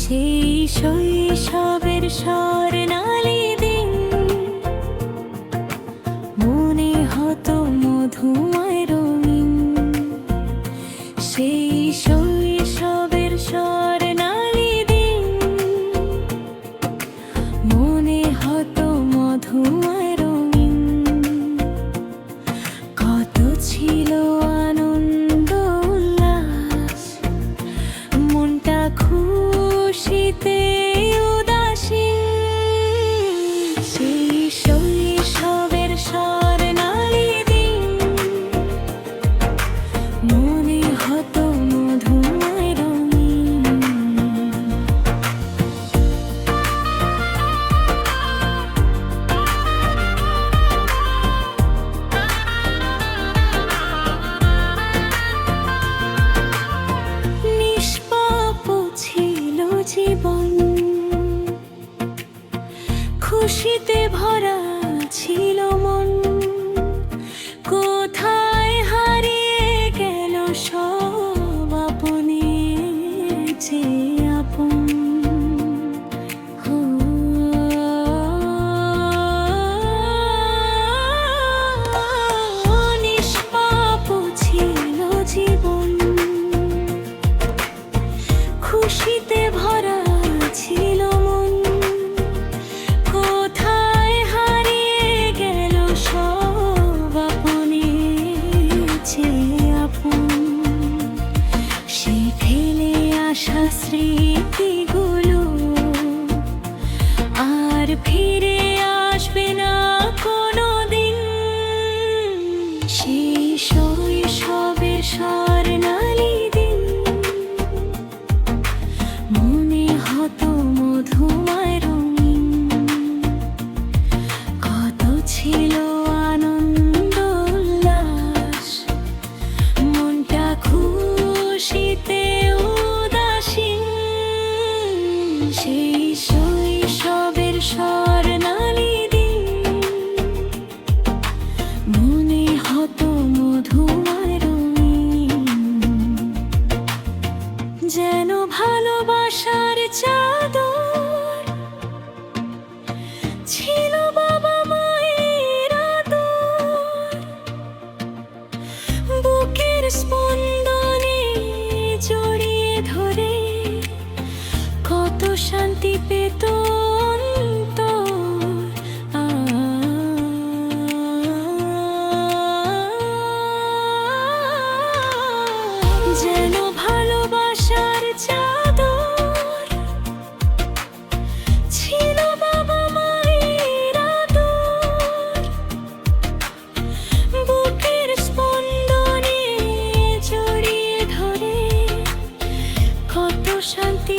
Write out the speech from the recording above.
সেই শৈশবের দিন মনে হতো মধুময় খুশিতে ভরা ছিল মন। স্মৃতিগুলো আর ফিরে আসবে না। শান্তি পেত যেন ভালোবাসার চাদর ছিল বাবা মায়ের জড়িয়ে ধরে শান্তি